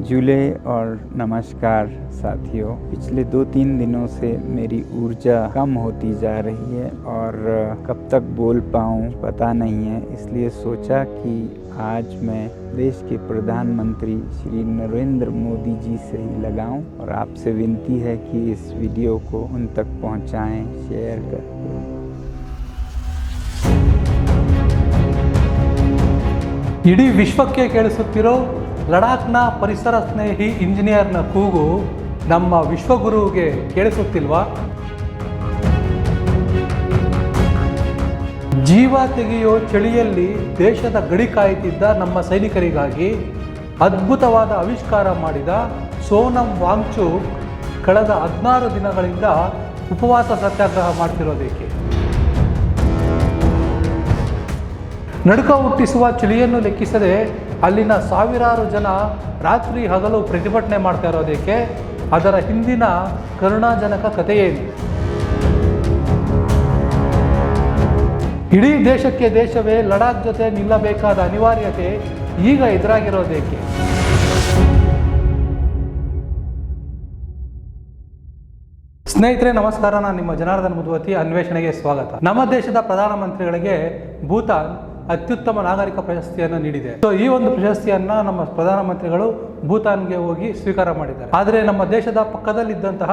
जुले और नमस्कार साथियों पिछले दो तीन दिनों से मेरी ऊर्जा कम होती जा रही है और कब तक बोल पाऊँ पता नहीं है इसलिए सोचा कि आज मैं देश के प्रधानमंत्री श्री नरेंद्र मोदी जी से ही लगाऊं और आपसे विनती है कि इस वीडियो को उन तक पहुंचाएं शेयर करके ಇಡೀ ವಿಶ್ವಕ್ಕೆ ಕೇಳಿಸುತ್ತಿರೋ ಲಡಾಖ್ನ ಪರಿಸರ ಸ್ನೇಹಿ ಇಂಜಿನಿಯರ್ನ ಕೂಗು ನಮ್ಮ ವಿಶ್ವಗುರುವಿಗೆ ಕೇಳಿಸುತ್ತಿಲ್ವಾ? ಜೀವ ತೆಗೆಯೋ ಚಳಿಯಲ್ಲಿ ದೇಶದ ಗಡಿ ಕಾಯುತ್ತಿದ್ದ ನಮ್ಮ ಸೈನಿಕರಿಗಾಗಿ ಅದ್ಭುತವಾದ ಆವಿಷ್ಕಾರ ಮಾಡಿದ ಸೋನಂ ವಾಂಗ್ಚುಕ್ ಕಳೆದ ಹದಿನಾರು ದಿನಗಳಿಂದ ಉಪವಾಸ ಸತ್ಯಾಗ್ರಹ ಮಾಡ್ತಿರೋದೇಕೆ? ನಡುಕ ಹುಟ್ಟಿಸುವ ಚಳಿಯನ್ನು ಲೆಕ್ಕಿಸದೆ ಅಲ್ಲಿನ ಸಾವಿರಾರು ಜನ ರಾತ್ರಿ ಹಗಲು ಪ್ರತಿಭಟನೆ ಮಾಡ್ತಾ ಇರೋದಕ್ಕೆ ಅದರ ಹಿಂದಿನ ಕರುಣಾಜನಕ ಕಥೆಯೇನು ಇಡೀ ದೇಶಕ್ಕೆ ದೇಶವೇ ಲಡಾಖ್ ಜೊತೆ ನಿಲ್ಲಬೇಕಾದ ಅನಿವಾರ್ಯತೆ ಈಗ ಎದುರಾಗಿರೋದೇಕೆ? ಸ್ನೇಹಿತರೆ, ನಮಸ್ಕಾರ. ನಾನು ನಿಮ್ಮ ಜನಾರ್ದನ್ ಮುದುವತಿ ಅನ್ವೇಷಣೆಗೆ ಸ್ವಾಗತ. ನಮ್ಮ ದೇಶದ ಪ್ರಧಾನಮಂತ್ರಿಗಳಿಗೆ ಭೂತಾನ್ ಅತ್ಯುತ್ತಮ ನಾಗರಿಕ ಪ್ರಶಸ್ತಿಯನ್ನು ನೀಡಿದೆ. ಸೊ ಈ ಒಂದು ಪ್ರಶಸ್ತಿಯನ್ನ ನಮ್ಮ ಪ್ರಧಾನಮಂತ್ರಿಗಳು ಭೂತಾನ್ಗೆ ಹೋಗಿ ಸ್ವೀಕಾರ ಮಾಡಿದ್ದಾರೆ. ಆದರೆ ನಮ್ಮ ದೇಶದ ಪಕ್ಕದಲ್ಲಿದ್ದಂತಹ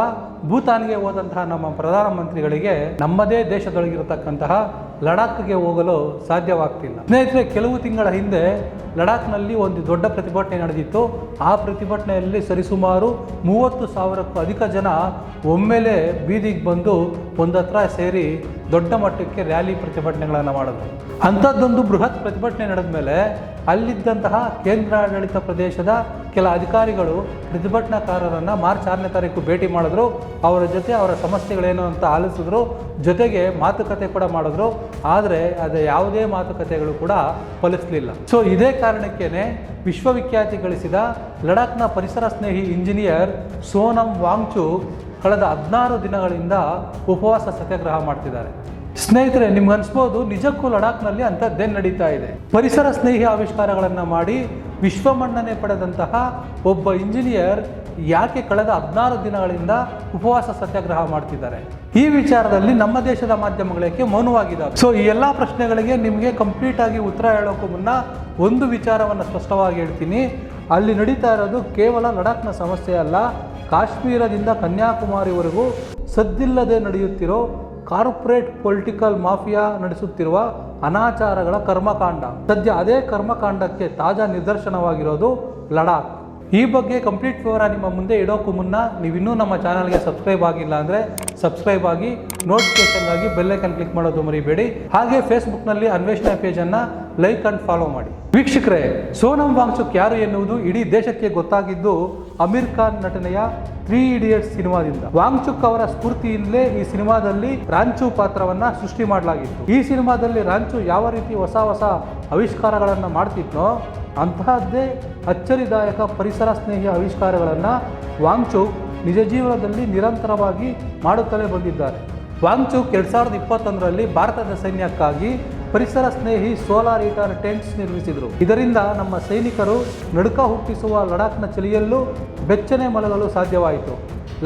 ಭೂತಾನ್ಗೆ ಹೋದಂತಹ ನಮ್ಮ ಪ್ರಧಾನಮಂತ್ರಿಗಳಿಗೆ ನಮ್ಮದೇ ದೇಶದೊಳಗಿರತಕ್ಕಂತಹ ಲಡಾಖ್ಗೆ ಹೋಗಲು ಸಾಧ್ಯವಾಗ್ತಿಲ್ಲ. ಸ್ನೇಹಿತರೆ, ಕೆಲವು ತಿಂಗಳ ಹಿಂದೆ ಲಡಾಖ್ನಲ್ಲಿ ಒಂದು ದೊಡ್ಡ ಪ್ರತಿಭಟನೆ ನಡೆದಿತ್ತು. ಆ ಪ್ರತಿಭಟನೆಯಲ್ಲಿ ಸರಿಸುಮಾರು ಮೂವತ್ತು ಸಾವಿರಕ್ಕೂ ಅಧಿಕ ಜನ ಒಮ್ಮೆಲೆ ಬೀದಿಗೆ ಬಂದು ಒಂದತ್ರ ಸೇರಿ ದೊಡ್ಡ ಮಟ್ಟಕ್ಕೆ ರ್ಯಾಲಿ ಪ್ರತಿಭಟನೆಗಳನ್ನು ಮಾಡಿದ್ರು. ಅಂಥದ್ದೊಂದು ಬೃಹತ್ ಪ್ರತಿಭಟನೆ ನಡೆದ ಮೇಲೆ ಅಲ್ಲಿದ್ದಂತಹ ಕೇಂದ್ರಾಡಳಿತ ಪ್ರದೇಶದ ಕೆಲ ಅಧಿಕಾರಿಗಳು ಪ್ರತಿಭಟನಾಕಾರರನ್ನು ಮಾರ್ಚ್ ಆರನೇ ತಾರೀಕು ಭೇಟಿ ಮಾಡಿದ್ರು. ಅವರ ಜೊತೆ ಅವರ ಸಮಸ್ಯೆಗಳೇನು ಅಂತ ಆಲಿಸಿದ್ರು, ಜೊತೆಗೆ ಮಾತುಕತೆ ಕೂಡ ಮಾಡಿದ್ರು, ಆದರೆ ಅದು ಯಾವುದೇ ಮಾತುಕತೆಗಳು ಕೂಡ ಫಲಿಸಲಿಲ್ಲ. ಸೊ ಇದೇ ಕಾರಣಕ್ಕೇ ವಿಶ್ವವಿಖ್ಯಾತಿ ಗಳಿಸಿದ ಲಡಾಖ್ನ ಪರಿಸರ ಸ್ನೇಹಿ ಇಂಜಿನಿಯರ್ ಸೋನಂ ವಾಂಗ್ಚು ಕಳೆದ ಹದಿನಾರು ದಿನಗಳಿಂದ ಉಪವಾಸ ಸತ್ಯಾಗ್ರಹ ಮಾಡ್ತಿದ್ದಾರೆ. ಸ್ನೇಹಿತರೆ, ನಿಮ್ಗೆ ಅನ್ಸ್ಬೋದು, ನಿಜಕ್ಕೂ ಲಡಾಖ್ನಲ್ಲಿ ಅಂಥದ್ದೇನು ನಡೀತಾ ಇದೆ. ಪರಿಸರ ಸ್ನೇಹಿ ಆವಿಷ್ಕಾರಗಳನ್ನು ಮಾಡಿ ವಿಶ್ವಮನ್ನಣೆ ಪಡೆದಂತಹ ಒಬ್ಬ ಇಂಜಿನಿಯರ್ ಯಾಕೆ ಕಳೆದ ಹದಿನಾರು ದಿನಗಳಿಂದ ಉಪವಾಸ ಸತ್ಯಾಗ್ರಹ ಮಾಡ್ತಿದ್ದಾರೆ? ಈ ವಿಚಾರದಲ್ಲಿ ನಮ್ಮ ದೇಶದ ಮಾಧ್ಯಮಗಳಿಗೆ ಮೌನವಾಗಿದ್ದಾವೆ? ಸೊ ಈ ಎಲ್ಲ ಪ್ರಶ್ನೆಗಳಿಗೆ ನಿಮಗೆ ಕಂಪ್ಲೀಟ್ ಆಗಿ ಉತ್ತರ ಹೇಳೋಕ್ಕೂ ಮುನ್ನ ಒಂದು ವಿಚಾರವನ್ನು ಸ್ಪಷ್ಟವಾಗಿ ಹೇಳ್ತೀನಿ. ಅಲ್ಲಿ ನಡೀತಾ ಇರೋದು ಕೇವಲ ಲಡಾಖ್ನ ಸಮಸ್ಯೆ ಅಲ್ಲ. ಕಾಶ್ಮೀರದಿಂದ ಕನ್ಯಾಕುಮಾರಿವರೆಗೂ ಸದ್ದಿಲ್ಲದೆ ನಡೆಯುತ್ತಿರೋ ಕಾರ್ಪೊರೇಟ್ ಪೊಲಿಟಿಕಲ್ ಮಾಫಿಯಾ ನಡೆಸುತ್ತಿರುವ ಅನಾಚಾರಗಳ ಕರ್ಮಕಾಂಡ. ಸದ್ಯ ಅದೇ ಕರ್ಮಕಾಂಡಕ್ಕೆ ತಾಜಾ ನಿದರ್ಶನವಾಗಿರೋದು ಲಡಾಖ್. ಈ ಬಗ್ಗೆ ಕಂಪ್ಲೀಟ್ ವಿವರ ನಿಮ್ಮ ಮುಂದೆ ಇಡೋಕ್ಕೂ ಮುನ್ನ ನೀವಿನ್ನೂ ನಮ್ಮ ಚಾನಲ್ಗೆ ಸಬ್ಸ್ಕ್ರೈಬ್ ಆಗಿಲ್ಲ ಅಂದರೆ ಸಬ್ಸ್ಕ್ರೈಬ್ ಆಗಿ ನೋಟಿಫಿಕೇಶನ್ಗಾಗಿ ಬೆಲ್ಲೈಕನ್ ಕ್ಲಿಕ್ ಮಾಡೋದು ಮರಿಬೇಡಿ. ಹಾಗೆ ಫೇಸ್ಬುಕ್ನಲ್ಲಿ ಅನ್ವೇಷಣೆ ಪೇಜನ್ನು ಲೈಕ್ ಅಂಡ್ ಫಾಲೋ ಮಾಡಿ. ವೀಕ್ಷಕರೇ ಸೋನಮ್ ವಾಂಗ್ಚುಕ್ ಯಾರು ಎನ್ನುವುದು ಇಡೀ ದೇಶಕ್ಕೆ ಗೊತ್ತಾಗಿದ್ದು ಅಮೀರ್ ಖಾನ್ ನಟನೆಯ ತ್ರೀ ಇಡಿಯಟ್ಸ್ ಸಿನಿಮಾದಿಂದ. ವಾಂಗ್ಚುಕ್ ಅವರ ಸ್ಫೂರ್ತಿಯಿಂದಲೇ ಈ ಸಿನಿಮಾದಲ್ಲಿ ರಾಂಚು ಪಾತ್ರವನ್ನ ಸೃಷ್ಟಿ ಮಾಡಲಾಗಿತ್ತು. ಈ ಸಿನಿಮಾದಲ್ಲಿ ರಾಂಚು ಯಾವ ರೀತಿ ಹೊಸ ಹೊಸ ಆವಿಷ್ಕಾರಗಳನ್ನು ಮಾಡ್ತಿದ್ನೋ ಅಂತಹದ್ದೇ ಅಚ್ಚರಿದಾಯಕ ಪರಿಸರ ಸ್ನೇಹಿ ಆವಿಷ್ಕಾರಗಳನ್ನು ವಾಂಗ್ಚು ನಿಜ ಜೀವನದಲ್ಲಿ ನಿರಂತರವಾಗಿ ಮಾಡುತ್ತಲೇ ಬಂದಿದ್ದಾರೆ. ವಾಂಗ್ಚುಕ್ ಎರಡು ಸಾವಿರದ ಇಪ್ಪತ್ತೊಂದರಲ್ಲಿ ಭಾರತದ ಸೈನ್ಯಕ್ಕಾಗಿ ಪರಿಸರ ಸ್ನೇಹಿ ಸೋಲಾರ್ ಹೀಟರ್ ಟೆಂಟ್ಸ್ ನಿರ್ಮಿಸಿದರು. ಇದರಿಂದ ನಮ್ಮ ಸೈನಿಕರು ನಡುಕ ಹುಟ್ಟಿಸುವ ಲಡಾಖ್ನ ಚಳಿಯಲ್ಲೂ ಬೆಚ್ಚನೆ ಮಲಗಲು ಸಾಧ್ಯವಾಯಿತು.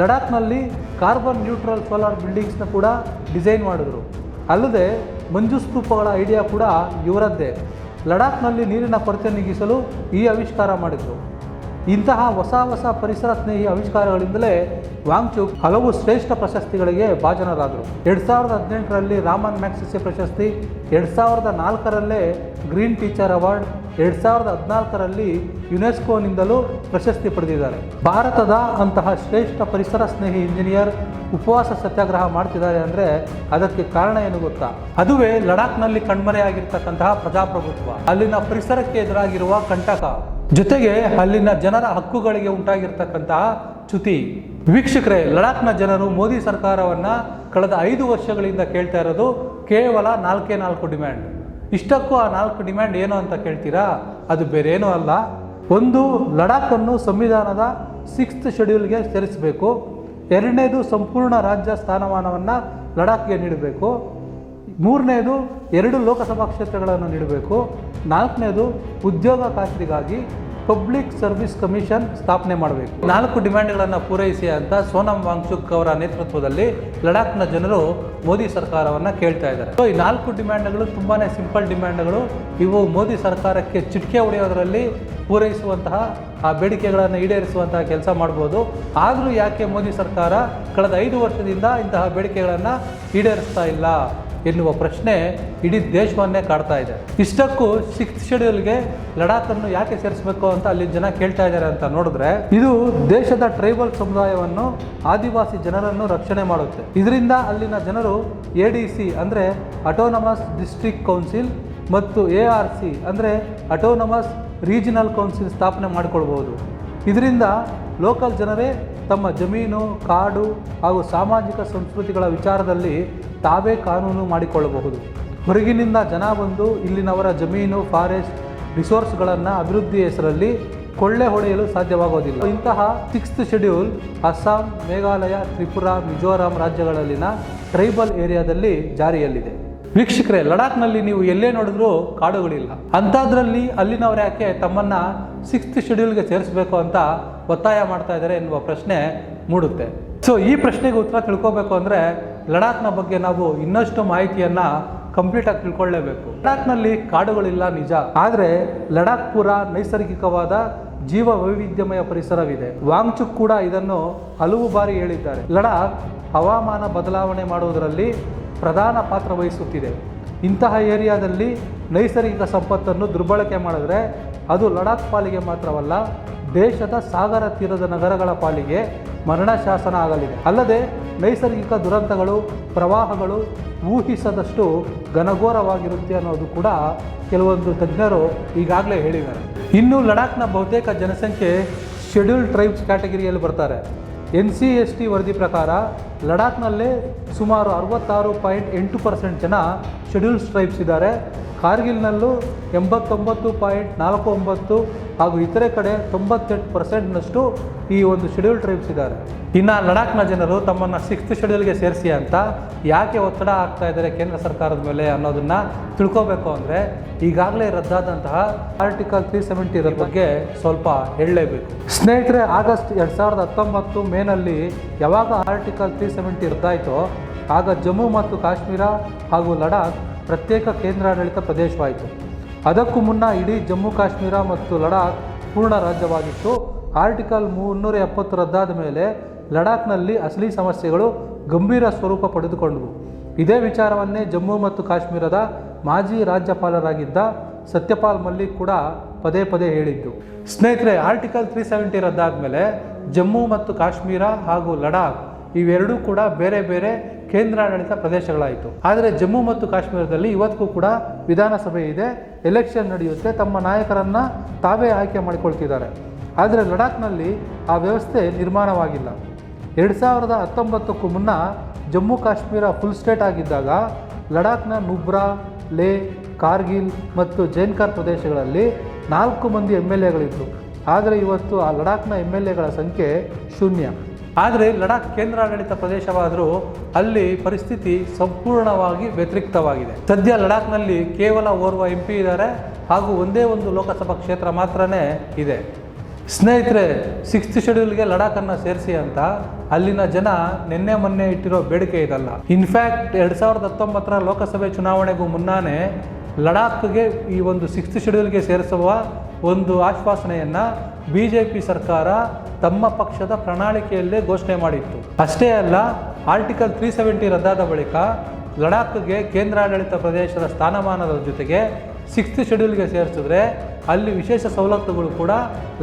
ಲಡಾಖ್ನಲ್ಲಿ ಕಾರ್ಬನ್ ನ್ಯೂಟ್ರಲ್ ಸೋಲಾರ್ ಬಿಲ್ಡಿಂಗ್ಸ್ನ ಕೂಡ ಡಿಸೈನ್ ಮಾಡಿದ್ರು. ಅಲ್ಲದೆ ಮಂಜು ಸ್ತೂಪಗಳ ಐಡಿಯಾ ಕೂಡ ಇವರದ್ದೇ. ಲಡಾಖ್ನಲ್ಲಿ ನೀರಿನ ಕೊರತೆ ನೀಗಿಸಲು ಈ ಆವಿಷ್ಕಾರ ಮಾಡಿದರು. ಇಂತಹ ಹೊಸ ಹೊಸ ಪರಿಸರ ಸ್ನೇಹಿ ಆವಿಷ್ಕಾರಗಳಿಂದಲೇ ವಾಂಗ್ಚುಕ್ ಹಲವು ಶ್ರೇಷ್ಠ ಪ್ರಶಸ್ತಿಗಳಿಗೆ ಭಾಜನರಾದರು. ಎರಡು ಸಾವಿರದ ಹದಿನೆಂಟರಲ್ಲಿ ರಾಮನ್ ಮ್ಯಾಕ್ಸಿಸೆ ಪ್ರಶಸ್ತಿ, ಎರಡು ಸಾವಿರದ ನಾಲ್ಕರಲ್ಲೇ ಗ್ರೀನ್ ಟೀಚರ್ ಅವಾರ್ಡ್, ಎರಡು ಸಾವಿರದ ಹದಿನಾಲ್ಕರಲ್ಲಿ ಯುನೆಸ್ಕೋನಿಂದಲೂ ಪ್ರಶಸ್ತಿ ಪಡೆದಿದ್ದಾರೆ. ಭಾರತದ ಅಂತಹ ಶ್ರೇಷ್ಠ ಪರಿಸರ ಸ್ನೇಹಿ ಇಂಜಿನಿಯರ್ ಉಪವಾಸ ಸತ್ಯಾಗ್ರಹ ಮಾಡ್ತಿದ್ದಾರೆ ಅಂದರೆ ಅದಕ್ಕೆ ಕಾರಣ ಏನು ಗೊತ್ತಾ? ಅದುವೇ ಲಡಾಖ್ನಲ್ಲಿ ಕಣ್ಮರೆಯಾಗಿರ್ತಕ್ಕಂತಹ ಪ್ರಜಾಪ್ರಭುತ್ವ. ಅಲ್ಲಿನ ಪರಿಸರಕ್ಕೆ ಎದುರಾಗಿರುವ ಕಂಟಕ. ಜೊತೆಗೆ ಅಲ್ಲಿನ ಜನರ ಹಕ್ಕುಗಳಿಗೆ ಉಂಟಾಗಿರ್ತಕ್ಕಂತಹ ಚ್ಯುತಿ. ವೀಕ್ಷಕರೇ, ಲಡಾಖ್ನ ಜನರು ಮೋದಿ ಸರ್ಕಾರವನ್ನ ಕಳೆದ ಐದು ವರ್ಷಗಳಿಂದ ಕೇಳ್ತಾ ಇರೋದು ಕೇವಲ ನಾಲ್ಕೇ ನಾಲ್ಕು ಡಿಮ್ಯಾಂಡ್. ಇಷ್ಟಕ್ಕೂ ಆ ನಾಲ್ಕು ಡಿಮ್ಯಾಂಡ್ ಏನು ಅಂತ ಕೇಳ್ತೀರಾ? ಅದು ಬೇರೇನೂ ಅಲ್ಲ. ಒಂದು, ಲಡಾಖನ್ನು ಸಂವಿಧಾನದ ಸಿಕ್ಸ್ತ್ ಶೆಡ್ಯೂಲ್ಗೆ ಸೇರಿಸಬೇಕು. ಎರಡನೇದು ಸಂಪೂರ್ಣ ರಾಜ್ಯ ಸ್ಥಾನಮಾನವನ್ನು ಲಡಾಖ್ಗೆ ನೀಡಬೇಕು. ಮೂರನೇದು ಎರಡು ಲೋಕಸಭಾ ಕ್ಷೇತ್ರಗಳನ್ನು ನೀಡಬೇಕು. ನಾಲ್ಕನೇದು ಉದ್ಯೋಗ ಖಾತ್ರಿಗಾಗಿ ಪಬ್ಲಿಕ್ ಸರ್ವಿಸ್ ಕಮಿಷನ್ ಸ್ಥಾಪನೆ ಮಾಡಬೇಕು. ನಾಲ್ಕು ಡಿಮ್ಯಾಂಡ್ಗಳನ್ನು ಪೂರೈಸಿ ಅಂತ ಸೋನಮ್ ವಾಂಗ್ಚುಕ್ ಅವರ ನೇತೃತ್ವದಲ್ಲಿ ಲಡಾಖ್ನ ಜನರು ಮೋದಿ ಸರ್ಕಾರವನ್ನು ಕೇಳ್ತಾ ಇದ್ದಾರೆ. ಸೊ ಈ ನಾಲ್ಕು ಡಿಮ್ಯಾಂಡ್ಗಳು ತುಂಬಾ ಸಿಂಪಲ್ ಡಿಮ್ಯಾಂಡ್ಗಳು. ಇವು ಮೋದಿ ಸರ್ಕಾರಕ್ಕೆ ಚಿಟಿಕೆ ಹೊಡೆಯೋದರಲ್ಲಿ ಪೂರೈಸುವಂತಹ, ಆ ಬೇಡಿಕೆಗಳನ್ನು ಈಡೇರಿಸುವಂತಹ ಕೆಲಸ ಮಾಡ್ಬೋದು. ಆದರೂ ಯಾಕೆ ಮೋದಿ ಸರ್ಕಾರ ಕಳೆದ ಐದು ವರ್ಷದಿಂದ ಇಂತಹ ಬೇಡಿಕೆಗಳನ್ನು ಈಡೇರಿಸ್ತಾ ಇಲ್ಲ? ಎನ್ನುವ ಪ್ರಶ್ನೆ ಇಡೀ ದೇಶವನ್ನೇ ಕಾಡ್ತಾ ಇದೆ. ಇಷ್ಟಕ್ಕೂ ಸಿಕ್ಸ್ ಶೆಡ್ಯೂಲ್ಗೆ ಲಡಾಖನ್ನು ಯಾಕೆ ಸೇರಿಸಬೇಕು ಅಂತ ಅಲ್ಲಿ ಜನ ಕೇಳ್ತಾ ಇದ್ದಾರೆ ಅಂತ ನೋಡಿದ್ರೆ, ಇದು ದೇಶದ ಟ್ರೈಬಲ್ ಸಮುದಾಯವನ್ನು ಆದಿವಾಸಿ ಜನರನ್ನು ರಕ್ಷಣೆ ಮಾಡುತ್ತೆ. ಇದರಿಂದ ಅಲ್ಲಿನ ಜನರು ಎ ಡಿ ಸಿ ಅಂದರೆ ಅಟೋನಮಸ್ ಡಿಸ್ಟ್ರಿಕ್ಟ್ ಕೌನ್ಸಿಲ್ ಮತ್ತು ಎ ಆರ್ ಸಿ ಅಂದರೆ ಅಟೋನಮಸ್ ರೀಜನಲ್ ಕೌನ್ಸಿಲ್ ಸ್ಥಾಪನೆ ಮಾಡಿಕೊಳ್ಬೋದು ಇದರಿಂದ ಲೋಕಲ್ ಜನರೇ ತಮ್ಮ ಜಮೀನು, ಕಾಡು ಹಾಗೂ ಸಾಮಾಜಿಕ ಸಂಸ್ಕೃತಿಗಳ ವಿಚಾರದಲ್ಲಿ ತಾವೇ ಕಾನೂನು ಮಾಡಿಕೊಳ್ಳಬಹುದು. ಹೊರಗಿನಿಂದ ಜನ ಬಂದು ಇಲ್ಲಿನವರ ಜಮೀನು, ಫಾರೆಸ್ಟ್ ರಿಸೋರ್ಸ್ಗಳನ್ನು ಅಭಿವೃದ್ಧಿ ಹೆಸರಲ್ಲಿ ಕೊಳ್ಳೆ ಹೊಡೆಯಲು ಸಾಧ್ಯವಾಗೋದಿಲ್ಲ. ಇಂತಹ ಸಿಕ್ಸ್ತ್ ಶೆಡ್ಯೂಲ್ ಅಸ್ಸಾಂ, ಮೇಘಾಲಯ, ತ್ರಿಪುರಾ, ಮಿಜೋರಾಂ ರಾಜ್ಯಗಳಲ್ಲಿನ ಟ್ರೈಬಲ್ ಏರಿಯಾದಲ್ಲಿ ಜಾರಿಯಲ್ಲಿದೆ. ವೀಕ್ಷಕರೇ, ಲಡಾಖ್ನಲ್ಲಿ ನೀವು ಎಲ್ಲೇ ನೋಡಿದ್ರೂ ಕಾಡುಗಳಿಲ್ಲ. ಅಂಥದ್ರಲ್ಲಿ ಅಲ್ಲಿನವ್ರು ಯಾಕೆ ತಮ್ಮನ್ನು ಸಿಕ್ಸ್ತ್ ಶೆಡ್ಯೂಲ್ಗೆ ಸೇರಿಸಬೇಕು ಅಂತ ಒತ್ತಾಯ ಮಾಡ್ತಾ ಇದ್ದಾರೆ ಎನ್ನುವ ಪ್ರಶ್ನೆ ಮೂಡುತ್ತೆ. ಸೊ ಈ ಪ್ರಶ್ನೆಗೆ ಉತ್ತರ ತಿಳ್ಕೋಬೇಕು ಅಂದರೆ ಲಡಾಖ್ನ ಬಗ್ಗೆ ನಾವು ಇನ್ನಷ್ಟು ಮಾಹಿತಿಯನ್ನ ಕಂಪ್ಲೀಟ್ ಆಗಿ ತಿಳ್ಕೊಳ್ಳೇಬೇಕು. ಲಡಾಖ್ನಲ್ಲಿ ಕಾಡುಗಳಿಲ್ಲ ನಿಜ. ಆದರೆ ಲಡಾಖ್ ಪುರ ನೈಸರ್ಗಿಕವಾದ ಜೀವ ವೈವಿಧ್ಯಮಯ ಪರಿಸರವಿದೆ. ವಾಂಗ್ಚುಕ್ ಕೂಡ ಇದನ್ನು ಹಲವು ಬಾರಿ ಹೇಳಿದ್ದಾರೆ. ಲಡಾಖ್ ಹವಾಮಾನ ಬದಲಾವಣೆ ಮಾಡುವುದರಲ್ಲಿ ಪ್ರಧಾನ ಪಾತ್ರ ವಹಿಸುತ್ತಿದೆ. ಇಂತಹ ಏರಿಯಾದಲ್ಲಿ ನೈಸರ್ಗಿಕ ಸಂಪತ್ತನ್ನು ದುರ್ಬಳಕೆ ಮಾಡಿದ್ರೆ ಅದು ಲಡಾಖ್ ಪಾಲಿಗೆ ಮಾತ್ರವಲ್ಲ ದೇಶದ ಸಾಗರ ತೀರದ ನಗರಗಳ ಪಾಲಿಗೆ ಮರಣ ಶಾಸನ ಆಗಲಿದೆ. ಅಲ್ಲದೆ, ನೈಸರ್ಗಿಕ ದುರಂತಗಳು, ಪ್ರವಾಹಗಳು ಊಹಿಸದಷ್ಟು ಘನಘೋರವಾಗಿರುತ್ತೆ ಅನ್ನೋದು ಕೂಡ ಕೆಲವೊಂದು ತಜ್ಞರು ಈಗಾಗಲೇ ಹೇಳಿದ್ದಾರೆ. ಇನ್ನು ಲಡಾಖ್ನ ಬಹುತೇಕ ಜನಸಂಖ್ಯೆ ಶೆಡ್ಯೂಲ್ ಟ್ರೈಬ್ಸ್ ಕ್ಯಾಟಗರಿಯಲ್ಲಿ ಬರ್ತಾರೆ. ಎನ್ ಸಿ ಎಸ್ ಟಿ ವರದಿ ಪ್ರಕಾರ ಲಡಾಖ್ನಲ್ಲೇ ಸುಮಾರು ಅರವತ್ತಾರು ಪಾಯಿಂಟ್ ಎಂಟು ಪರ್ಸೆಂಟ್ ಜನ ಶೆಡ್ಯೂಲ್ಸ್ ಟ್ರೈಬ್ಸ್ ಇದ್ದಾರೆ. ಕಾರ್ಗಿಲ್ನಲ್ಲೂ ಎಂಬತ್ತೊಂಬತ್ತು ಪಾಯಿಂಟ್ ನಾಲ್ಕು ಒಂಬತ್ತು ಹಾಗೂ ಇತರೆ ಕಡೆ ತೊಂಬತ್ತೆಂಟು ಪರ್ಸೆಂಟ್ನಷ್ಟು ಈ ಒಂದು ಶೆಡ್ಯೂಲ್ ಟ್ರೈಬ್ಸ್ ಇದ್ದಾರೆ. ಇನ್ನು ಲಡಾಖ್ನ ಜನರು ತಮ್ಮನ್ನು ಸಿಕ್ಸ್ತ್ ಶೆಡ್ಯೂಲ್ಗೆ ಸೇರಿಸಿ ಅಂತ ಯಾಕೆ ಒತ್ತಡ ಆಗ್ತಾ ಇದ್ದಾರೆ ಕೇಂದ್ರ ಸರ್ಕಾರದ ಮೇಲೆ ಅನ್ನೋದನ್ನು ತಿಳ್ಕೋಬೇಕು ಅಂದರೆ ಈಗಾಗಲೇ ರದ್ದಾದಂತಹ ಆರ್ಟಿಕಲ್ ತ್ರೀ ಸೆವೆಂಟಿ ಬಗ್ಗೆ ಸ್ವಲ್ಪ ಹೇಳಲೇಬೇಕು. ಸ್ನೇಹಿತರೆ, ಆಗಸ್ಟ್ ಎರಡು ಸಾವಿರದ ಹತ್ತೊಂಬತ್ತು ಮೇನಲ್ಲಿ ಯಾವಾಗ ಆರ್ಟಿಕಲ್ ತ್ರೀ ಸೆವೆಂಟಿ ರದ್ದಾಯಿತೋ. ಆಗ ಜಮ್ಮು ಮತ್ತು ಕಾಶ್ಮೀರ ಹಾಗೂ ಲಡಾಖ್ ಪ್ರತ್ಯೇಕ ಕೇಂದ್ರಾಡಳಿತ ಪ್ರದೇಶವಾಯಿತು. ಅದಕ್ಕೂ ಮುನ್ನ ಇಡೀ ಜಮ್ಮು, ಕಾಶ್ಮೀರ ಮತ್ತು ಲಡಾಖ್ ಪೂರ್ಣ ರಾಜ್ಯವಾಗಿತ್ತು. ಆರ್ಟಿಕಲ್ ಮುನ್ನೂರ ಎಪ್ಪತ್ತು ರದ್ದಾದ ಮೇಲೆ ಲಡಾಖ್ನಲ್ಲಿ ಅಸಲಿ ಸಮಸ್ಯೆಗಳು ಗಂಭೀರ ಸ್ವರೂಪ ಪಡೆದುಕೊಂಡವು. ಇದೇ ವಿಚಾರವನ್ನೇ ಜಮ್ಮು ಮತ್ತು ಕಾಶ್ಮೀರದ ಮಾಜಿ ರಾಜ್ಯಪಾಲರಾಗಿದ್ದ ಸತ್ಯಪಾಲ್ ಮಲ್ಲಿಕ್ ಕೂಡ ಪದೇ ಪದೇ ಹೇಳಿದ್ದು. ಸ್ನೇಹಿತರೆ, ಆರ್ಟಿಕಲ್ ತ್ರೀ ಸೆವೆಂಟಿ ರದ್ದಾದ ಮೇಲೆ ಜಮ್ಮು ಮತ್ತು ಕಾಶ್ಮೀರ ಹಾಗೂ ಲಡಾಖ್ ಇವೆರಡೂ ಕೂಡ ಬೇರೆ ಬೇರೆ ಕೇಂದ್ರಾಡಳಿತ ಪ್ರದೇಶಗಳಾಯಿತು. ಆದರೆ ಜಮ್ಮು ಮತ್ತು ಕಾಶ್ಮೀರದಲ್ಲಿ ಇವತ್ತಿಗೂ ಕೂಡ ವಿಧಾನಸಭೆ ಇದೆ ಎಲೆಕ್ಷನ್ ನಡೆಯುತ್ತೆ, ತಮ್ಮ ನಾಯಕರನ್ನು ತಾವೇ ಆಯ್ಕೆ ಮಾಡಿಕೊಳ್ತಿದ್ದಾರೆ. ಆದರೆ ಲಡಾಖ್ನಲ್ಲಿ ಆ ವ್ಯವಸ್ಥೆ ನಿರ್ಮಾಣವಾಗಿಲ್ಲ. ಎರಡು ಸಾವಿರದ ಹತ್ತೊಂಬತ್ತಕ್ಕೂ ಮುನ್ನ ಜಮ್ಮು ಕಾಶ್ಮೀರ ಫುಲ್ ಸ್ಟೇಟ್ ಆಗಿದ್ದಾಗ ಲಡಾಖ್ನ ನುಬ್ರಾ, ಲೇ, ಕಾರ್ಗಿಲ್ ಮತ್ತು ಜೈನ್ಕಾರ್ ಪ್ರದೇಶಗಳಲ್ಲಿ ನಾಲ್ಕು ಮಂದಿ ಎಂ ಎಲ್ ಎಗಳಿದ್ದರು ಆದರೆ ಇವತ್ತು ಆ ಲಡಾಖ್ನ ಎಂ ಎಲ್ ಎಗಳ ಸಂಖ್ಯೆ ಶೂನ್ಯ. ಆದರೆ ಲಡಾಖ್ ಕೇಂದ್ರಾಡಳಿತ ಪ್ರದೇಶವಾದರೂ ಅಲ್ಲಿ ಪರಿಸ್ಥಿತಿ ಸಂಪೂರ್ಣವಾಗಿ ವ್ಯತಿರಿಕ್ತವಾಗಿದೆ. ಸದ್ಯ ಲಡಾಖ್ನಲ್ಲಿ ಕೇವಲ ಓರ್ವ ಎಂ ಪಿ ಇದ್ದಾರೆ ಹಾಗೂ ಒಂದೇ ಒಂದು ಲೋಕಸಭಾ ಕ್ಷೇತ್ರ ಮಾತ್ರನೇ ಇದೆ. ಸ್ನೇಹಿತರೆ ಸಿಕ್ಸ್ತ್ ಶೆಡ್ಯೂಲ್ಗೆ ಲಡಾಖನ್ನು ಸೇರಿಸಿ ಅಂತ ಅಲ್ಲಿನ ಜನ ನಿನ್ನೆ ಮೊನ್ನೆ ಇಟ್ಟಿರೋ ಬೇಡಿಕೆ ಇದಲ್ಲ. ಇನ್ಫ್ಯಾಕ್ಟ್ ಎರಡು ಸಾವಿರದ ಹತ್ತೊಂಬತ್ತರ ಲೋಕಸಭೆ ಚುನಾವಣೆಗೂ ಮುನ್ನಾನೇ ಲಡಾಖ್ಗೆ ಈ ಒಂದು ಸಿಕ್ಸ್ತ್ ಶೆಡ್ಯೂಲ್ಗೆ ಸೇರಿಸುವ ಒಂದು ಆಶ್ವಾಸನೆಯನ್ನು ಬಿ ಜೆ ಪಿ ಸರ್ಕಾರ ತಮ್ಮ ಪಕ್ಷದ ಪ್ರಣಾಳಿಕೆಯಲ್ಲೇ ಘೋಷಣೆ ಮಾಡಿತ್ತು. ಅಷ್ಟೇ ಅಲ್ಲ, ಆರ್ಟಿಕಲ್ ತ್ರೀ ಸೆವೆಂಟಿ ರದ್ದಾದ ಬಳಿಕ ಲಡಾಖ್ಗೆ ಕೇಂದ್ರಾಡಳಿತ ಪ್ರದೇಶದ ಸ್ಥಾನಮಾನದ ಜೊತೆಗೆ ಸಿಕ್ಸ್ತ್ ಶೆಡ್ಯೂಲ್ಗೆ ಸೇರಿಸಿದ್ರೆ ಅಲ್ಲಿ ವಿಶೇಷ ಸವಲತ್ತುಗಳು ಕೂಡ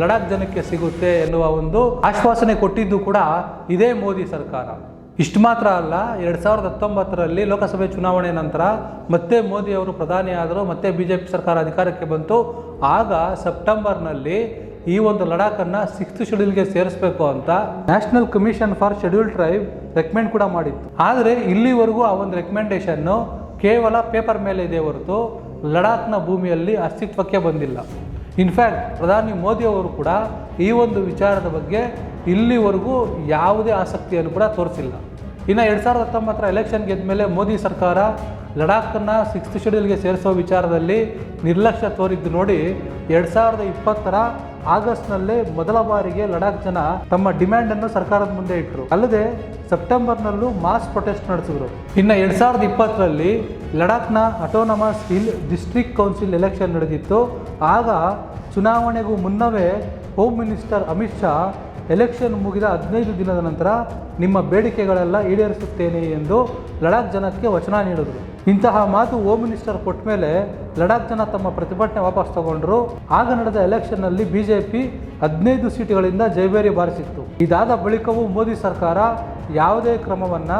ಲಡಾಖ್ ಜನಕ್ಕೆ ಸಿಗುತ್ತೆ ಎನ್ನುವ ಒಂದು ಆಶ್ವಾಸನೆ ಕೊಟ್ಟಿದ್ದು ಕೂಡ ಇದೇ ಮೋದಿ ಸರ್ಕಾರ. ಇಷ್ಟು ಮಾತ್ರ ಅಲ್ಲ, ಎರಡು ಸಾವಿರದ ಹತ್ತೊಂಬತ್ತರಲ್ಲಿ ಲೋಕಸಭೆ ಚುನಾವಣೆ ನಂತರ ಮತ್ತೆ ಮೋದಿ ಅವರು ಪ್ರಧಾನಿ ಆದರು, ಮತ್ತೆ ಬಿ ಜೆ ಪಿ ಸರ್ಕಾರ ಅಧಿಕಾರಕ್ಕೆ ಬಂತು. ಆಗ ಸೆಪ್ಟೆಂಬರ್ನಲ್ಲಿ ಈ ಒಂದು ಲಡಾಖನ್ನು ಸಿಕ್ಸ್ತ್ ಶೆಡ್ಯೂಲ್ಗೆ ಸೇರಿಸಬೇಕು ಅಂತ national commission for schedule tribe recommend ಕೂಡ ಮಾಡಿತ್ತು. ಆದರೆ ಇಲ್ಲಿವರೆಗೂ ಆ ಒಂದು ರೆಕಮೆಂಡೇಶನ್ನು ಕೇವಲ ಪೇಪರ್ ಮೇಲೆ ಇದೆ ಹೊರತು ಲಡಾಖ್ನ ಭೂಮಿಯಲ್ಲಿ ಅಸ್ತಿತ್ವಕ್ಕೆ ಬಂದಿಲ್ಲ. ಇನ್ಫ್ಯಾಕ್ಟ್ ಪ್ರಧಾನಿ ಮೋದಿ ಅವರು ಕೂಡ ಈ ಒಂದು ವಿಚಾರದ ಬಗ್ಗೆ ಇಲ್ಲಿವರೆಗೂ ಯಾವುದೇ ಆಸಕ್ತಿಯನ್ನು ಕೂಡ ತೋರಿಸಿಲ್ಲ. ಇನ್ನು ಎರಡು ಸಾವಿರದ ಹತ್ತೊಂಬತ್ತರ ಎಲೆಕ್ಷನ್ ಗೆದ್ದ ಮೇಲೆ ಮೋದಿ ಸರ್ಕಾರ ಲಡಾಖನ್ನು ಸಿಕ್ಸ್ತ್ ಶೆಡ್ಯೂಲ್ಗೆ ಸೇರಿಸೋ ವಿಚಾರದಲ್ಲಿ ನಿರ್ಲಕ್ಷ್ಯ ತೋರಿದ್ದು ನೋಡಿ ಎರಡು ಸಾವಿರದ ಇಪ್ಪತ್ತರ ಆಗಸ್ಟ್ನಲ್ಲೇ ಮೊದಲ ಬಾರಿಗೆ ಲಡಾಖ್ ಜನ ತಮ್ಮ ಡಿಮ್ಯಾಂಡನ್ನು ಸರ್ಕಾರದ ಮುಂದೆ ಇಟ್ಟರು ಅಲ್ಲದೆ ಸೆಪ್ಟೆಂಬರ್ನಲ್ಲೂ ಮಾಸ್ ಪ್ರೊಟೆಸ್ಟ್ ನಡೆಸಿದ್ರು. ಇನ್ನು ಎರಡು ಸಾವಿರದ ಇಪ್ಪತ್ತರಲ್ಲಿ ಲಡಾಖ್ನ autonomous hill district council election ನಡೆದಿತ್ತು. ಆಗ ಚುನಾವಣೆಗೂ ಮುನ್ನವೇ home minister Amit Shah election ಮುಗಿದ ಹದಿನೈದು ದಿನದ ನಂತರ ನಿಮ್ಮ ಬೇಡಿಕೆಗಳೆಲ್ಲ ಈಡೇರಿಸುತ್ತೇನೆ ಎಂದು ಲಡಾಖ್ ಜನಕ್ಕೆ ವಚನ ನೀಡಿದರು. ಇಂತಹ ಮಾತು ಹೋಮ್ ಮಿನಿಸ್ಟರ್ ಕೊಟ್ಟ ಮೇಲೆ ಲಡಾಖ್ ಜನ ತಮ್ಮ ಪ್ರತಿಭಟನೆ ವಾಪಸ್ ತಗೊಂಡ್ರು. ಆಗ ನಡೆದ ಎಲೆಕ್ಷನ್ನಲ್ಲಿ ಬಿ ಜೆ ಪಿ ಹದಿನೈದು ಸೀಟುಗಳಿಂದ ಜೈಬೇರಿ ಬಾರಿಸಿತ್ತು. ಇದಾದ ಬಳಿಕವೂ ಮೋದಿ ಸರ್ಕಾರ ಯಾವುದೇ ಕ್ರಮವನ್ನು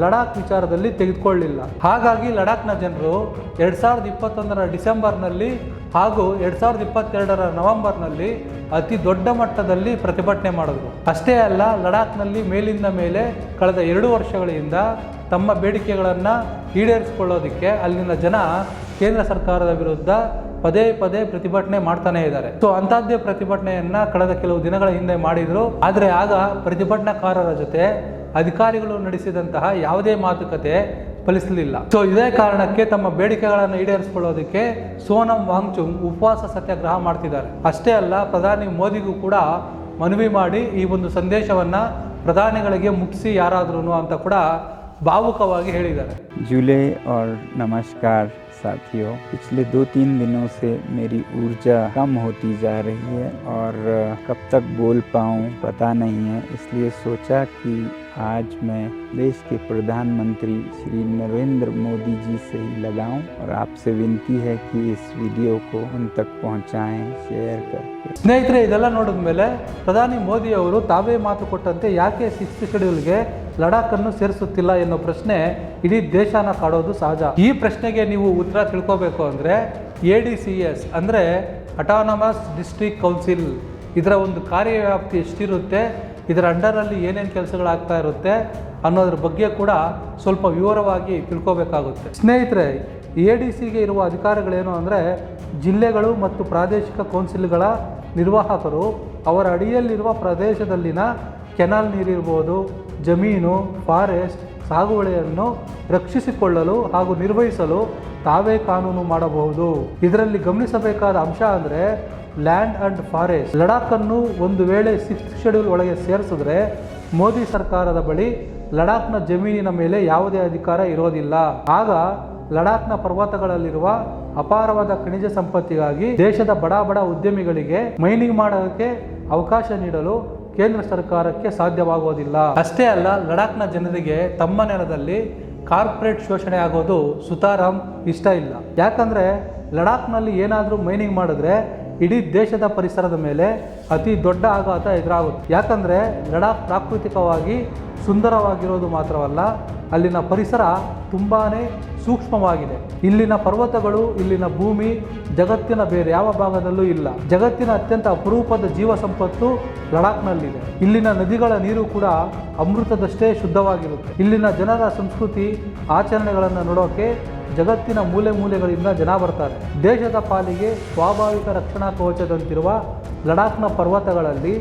ಲಡಾಖ್ ವಿಚಾರದಲ್ಲಿ ತೆಗೆದುಕೊಳ್ಳಿಲ್ಲ ಹಾಗಾಗಿ ಲಡಾಖ್ನ ಜನರು ಎರಡು ಸಾವಿರದ ಇಪ್ಪತ್ತೊಂದರ ಡಿಸೆಂಬರ್ನಲ್ಲಿ ಹಾಗೂ ಎರಡ್ ಸಾವಿರದ ಇಪ್ಪತ್ತೆರಡರ ನವೆಂಬರ್ನಲ್ಲಿ ಅತಿ ದೊಡ್ಡ ಮಟ್ಟದಲ್ಲಿ ಪ್ರತಿಭಟನೆ ಮಾಡಿದ್ರು. ಅಷ್ಟೇ ಅಲ್ಲ, ಲಡಾಖ್ನಲ್ಲಿ ಮೇಲಿಂದ ಮೇಲೆ ಕಳೆದ ಎರಡು ವರ್ಷಗಳಿಂದ ತಮ್ಮ ಬೇಡಿಕೆಗಳನ್ನು ಈಡೇರಿಸಿಕೊಳ್ಳೋದಕ್ಕೆ ಅಲ್ಲಿನ ಜನ ಕೇಂದ್ರ ಸರ್ಕಾರದ ವಿರುದ್ಧ ಪದೇ ಪದೇ ಪ್ರತಿಭಟನೆ ಮಾಡ್ತಾನೇ ಇದ್ದಾರೆ. ಸೊ, ಅಂಥದ್ದೇ ಪ್ರತಿಭಟನೆಯನ್ನ ಕಳೆದ ಕೆಲವು ದಿನಗಳ ಹಿಂದೆ ಮಾಡಿದ್ರು. ಆದರೆ ಆಗ ಪ್ರತಿಭಟನಾಕಾರರ ಜೊತೆ ಅಧಿಕಾರಿಗಳು ನಡೆಸಿದಂತಹ ಯಾವುದೇ ಮಾತುಕತೆ ಫಲಿಸಲಿಲ್ಲ. ಸೊ ಇದೇ ಕಾರಣಕ್ಕೆ ತಮ್ಮ ಬೇಡಿಕೆಗಳನ್ನು ಈಡೇರಿಸಿಕೊಳ್ಳೋದಕ್ಕೆ ಸೋನಂ ವಾಂಗ್ಚುಂಗ್ ಉಪವಾಸ ಸತ್ಯಾಗ್ರಹ ಮಾಡ್ತಿದ್ದಾರೆ. ಅಷ್ಟೇ ಅಲ್ಲ, ಪ್ರಧಾನಿ ಮೋದಿಗೂ ಕೂಡ ಮನವಿ ಮಾಡಿ ಈ ಒಂದು ಸಂದೇಶವನ್ನ ಪ್ರಧಾನಿಗಳಿಗೆ ಮುಟ್ಟಿಸಿ ಯಾರಾದ್ರೂ ಅಂತ ಕೂಡ ಭಾವುಕವಾಗಿ ಹೇಳಿದ್ದಾರೆ जुले और नमस्कार साथियों पिछले दो तीन दिनों से मेरी ऊर्जा कम होती जा रही है और कब तक बोल पाऊँ पता नहीं है इसलिए सोचा कि आज मैं देश के प्रधानमंत्री श्री नरेंद्र मोदी जी से ही लगाऊं और आपसे विनती है कि इस वीडियो को उन तक पहुंचाएं शेयर करके ಸ್ನೇಹಿತರೆ ಇದೆಲ್ಲ ನೋಡಿದ ಮೇಲೆ ಪ್ರಧಾನಿ ಮೋದಿ ಅವರು ತಾವೇ ಮಾತು ಕೊಟ್ಟಂತೆ ಯಾಕೆ ಸಿಕ್ಸ್ತ್ ಶೆಡ್ಯೂಲ್ಗೆ ಲಡಾಖ್ ಅನ್ನು ಸೇರಿಸುತ್ತಿಲ್ಲ ಎನ್ನೋ ಪ್ರಶ್ನೆ ಇಡೀ ದೇಶನ ಕಾಡೋದು ಸಹಜ. ಈ ಪ್ರಶ್ನೆಗೆ ನೀವು ಉತ್ತರ ತಿಳ್ಕೋಬೇಕು ಅಂದ್ರೆ ಎ ಡಿ ಸಿ ಎಸ್ ಅಂದ್ರೆ ಅಟಾನಮಸ್ ಡಿಸ್ಟ್ರಿಕ್ಟ್ ಕೌನ್ಸಿಲ್ ಇದರ ಒಂದು ಕಾರ್ಯವ್ಯಾಪ್ತಿ ಎಷ್ಟಿರುತ್ತೆ, ಇದರ ಅಂಡರಲ್ಲಿ ಏನೇನು ಕೆಲಸಗಳಾಗ್ತಾ ಇರುತ್ತೆ ಅನ್ನೋದ್ರ ಬಗ್ಗೆ ಕೂಡ ಸ್ವಲ್ಪ ವಿವರವಾಗಿ ತಿಳ್ಕೋಬೇಕಾಗುತ್ತೆ. ಸ್ನೇಹಿತರೆ ಎ ಡಿ ಸಿಗೆ ಇರುವ ಅಧಿಕಾರಗಳೇನು ಅಂದರೆ ಜಿಲ್ಲೆಗಳು ಮತ್ತು ಪ್ರಾದೇಶಿಕ ಕೌನ್ಸಿಲ್ಗಳ ನಿರ್ವಾಹಕರು. ಅವರ ಅಡಿಯಲ್ಲಿರುವ ಪ್ರದೇಶದಲ್ಲಿನ ಕೆನಾಲ್ ನೀರಿರ್ಬೋದು ಜಮೀನು, ಫಾರೆಸ್ಟ್, ಸಾಗುವಳಿಯನ್ನು ರಕ್ಷಿಸಿಕೊಳ್ಳಲು ಹಾಗೂ ನಿರ್ವಹಿಸಲು ತಾವೇ ಕಾನೂನು ಮಾಡಬಹುದು. ಇದರಲ್ಲಿ ಗಮನಿಸಬೇಕಾದ ಅಂಶ ಅಂದರೆ ಲ್ಯಾಂಡ್ ಅಂಡ್ ಫಾರೆಸ್ಟ್. ಲಡಾಖ್ ಅನ್ನು ಒಂದು ವೇಳೆ ಸಿಕ್ಸ್ತ್ ಶೆಡ್ಯೂಲ್ ಒಳಗೆ ಸೇರಿಸಿದ್ರೆ ಮೋದಿ ಸರ್ಕಾರದ ಬಳಿ ಲಡಾಖ್ನ ಜಮೀನಿನ ಮೇಲೆ ಯಾವುದೇ ಅಧಿಕಾರ ಇರೋದಿಲ್ಲ. ಆಗ ಲಡಾಖ್ನ ಪರ್ವತಗಳಲ್ಲಿರುವ ಅಪಾರವಾದ ಖನಿಜ ಸಂಪತ್ತಿಗಾಗಿ ದೇಶದ ಬಡ ಬಡ ಉದ್ಯಮಿಗಳಿಗೆ ಮೈನಿಂಗ್ ಮಾಡೋದಕ್ಕೆ ಅವಕಾಶ ನೀಡಲು ಕೇಂದ್ರ ಸರ್ಕಾರಕ್ಕೆ ಸಾಧ್ಯವಾಗುವುದಿಲ್ಲ. ಅಷ್ಟೇ ಅಲ್ಲ, ಲಡಾಖ್ನ ಜನರಿಗೆ ತಮ್ಮ ನೆಲದಲ್ಲಿ ಕಾರ್ಪೊರೇಟ್ ಶೋಷಣೆ ಆಗೋದು ಸುತಾರಾಮ್ ಇಷ್ಟ ಇಲ್ಲ. ಯಾಕಂದ್ರೆ ಲಡಾಖ್ನಲ್ಲಿ ಏನಾದರೂ ಮೈನಿಂಗ್ ಮಾಡಿದ್ರೆ ಇಡೀ ದೇಶದ ಪರಿಸರದ ಮೇಲೆ ಅತಿ ದೊಡ್ಡ ಆಘಾತ ಎದುರಾಗುತ್ತೆ. ಯಾಕಂದ್ರೆ ಲಡಾಖ್ ಪ್ರಾಕೃತಿಕವಾಗಿ ಸುಂದರವಾಗಿರೋದು ಮಾತ್ರವಲ್ಲ, ಅಲ್ಲಿನ ಪರಿಸರ ತುಂಬಾ ಸೂಕ್ಷ್ಮವಾಗಿದೆ. ಇಲ್ಲಿನ ಪರ್ವತಗಳು, ಇಲ್ಲಿನ ಭೂಮಿ, ಜಗತ್ತಿನ ಬೇರೆ ಯಾವ ಭಾಗದಲ್ಲೂ ಇಲ್ಲ. ಜಗತ್ತಿನ ಅತ್ಯಂತ ಅಪರೂಪದ ಜೀವ ಸಂಪತ್ತು ಲಡಾಖ್ನಲ್ಲಿದೆ. ಇಲ್ಲಿನ ನದಿಗಳ ನೀರು ಕೂಡ ಅಮೃತದಷ್ಟೇ ಶುದ್ಧವಾಗಿರುತ್ತೆ. ಇಲ್ಲಿನ ಜನರ ಸಂಸ್ಕೃತಿ, ಆಚರಣೆಗಳನ್ನು ನೋಡೋಕೆ ಜಗತ್ತಿನ ಮೂಲೆ ಮೂಲೆಗಳಿಂದ ಜನ ಬರ್ತಾರೆ. ದೇಶದ ಪಾಲಿಗೆ ಸ್ವಾಭಾವಿಕ ರಕ್ಷಣಾ ಕವಚದಂತಿರುವ ಲಡಾಖ್ನ ಪರ್ವತಗಳಲ್ಲಿ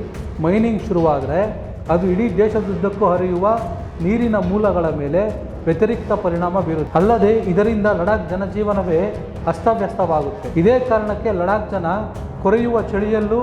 ಮೈನಿಂಗ್ ಶುರುವಾದರೆ ಅದು ಇಡೀ ದೇಶದುದ್ದಕ್ಕೂ ಹರಿಯುವ ನೀರಿನ ಮೂಲಗಳ ಮೇಲೆ ವ್ಯತಿರಿಕ್ತ ಪರಿಣಾಮ ಬೀರುತ್ತೆ. ಅಲ್ಲದೆ ಇದರಿಂದ ಲಡಾಖ್ ಜನಜೀವನವೇ ಅಸ್ತವ್ಯಸ್ತವಾಗುತ್ತೆ. ಇದೇ ಕಾರಣಕ್ಕೆ ಲಡಾಖ್ ಜನ ಕೊರೆಯುವ ಚಳಿಯಲ್ಲೂ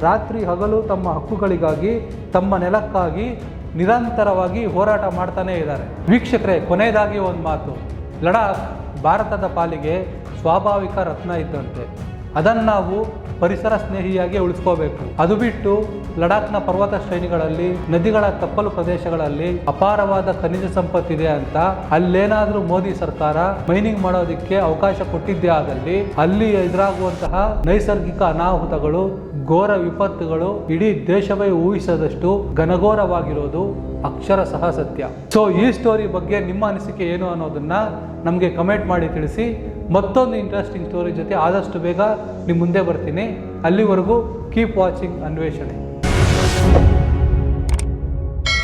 ರಾತ್ರಿ ಹಗಲು ತಮ್ಮ ಹಕ್ಕುಗಳಿಗಾಗಿ, ತಮ್ಮ ನೆಲಕ್ಕಾಗಿ ನಿರಂತರವಾಗಿ ಹೋರಾಟ ಮಾಡ್ತಾನೇ ಇದ್ದಾರೆ. ವೀಕ್ಷಕರೇ, ಕೊನೆಯದಾಗಿ ಒಂದು ಮಾತು. ಲಡಾಖ್ ಭಾರತದ ಪಾಲಿಗೆ ಸ್ವಾಭಾವಿಕ ರತ್ನ ಇದ್ದಂತೆ. ಅದನ್ನು ನಾವು ಪರಿಸರ ಸ್ನೇಹಿಯಾಗಿ ಉಳಿಸ್ಕೋಬೇಕು. ಅದು ಬಿಟ್ಟು ಲಡಾಖ್ನ ಪರ್ವತ ಶ್ರೇಣಿಗಳಲ್ಲಿ, ನದಿಗಳ ತಪ್ಪಲು ಪ್ರದೇಶಗಳಲ್ಲಿ ಅಪಾರವಾದ ಖನಿಜ ಸಂಪತ್ತಿದೆ ಅಂತ ಅಲ್ಲೇನಾದ್ರೂ ಮೋದಿ ಸರ್ಕಾರ ಮೈನಿಂಗ್ ಮಾಡೋದಕ್ಕೆ ಅವಕಾಶ ಕೊಟ್ಟಿದ್ದೇ ಆದಲ್ಲಿ ಅಲ್ಲಿ ಎದುರಾಗುವಂತಹ ನೈಸರ್ಗಿಕ ಅನಾಹುತಗಳು, ಘೋರ ವಿಪತ್ತುಗಳು ಇಡೀ ದೇಶವೇ ಊಹಿಸದಷ್ಟು ಘನಘೋರವಾಗಿರೋದು ಅಕ್ಷರ ಸಹ ಸತ್ಯ. ಸೊ ಈ ಸ್ಟೋರಿ ಬಗ್ಗೆ ನಿಮ್ಮ ಅನಿಸಿಕೆ ಏನು ಅನ್ನೋದನ್ನ ನಮಗೆ ಕಮೆಂಟ್ ಮಾಡಿ ತಿಳಿಸಿ. ಮತ್ತೊಂದು ಇಂಟ್ರೆಸ್ಟಿಂಗ್ ಸ್ಟೋರಿ ಜೊತೆ ಆದಷ್ಟು ಬೇಗ ನಿಮ್ಮ ಮುಂದೆ ಬರ್ತೀನಿ. ಅಲ್ಲಿವರೆಗೂ ಕೀಪ್ ವಾಚಿಂಗ್ ಅನ್ವೇಷಣೆ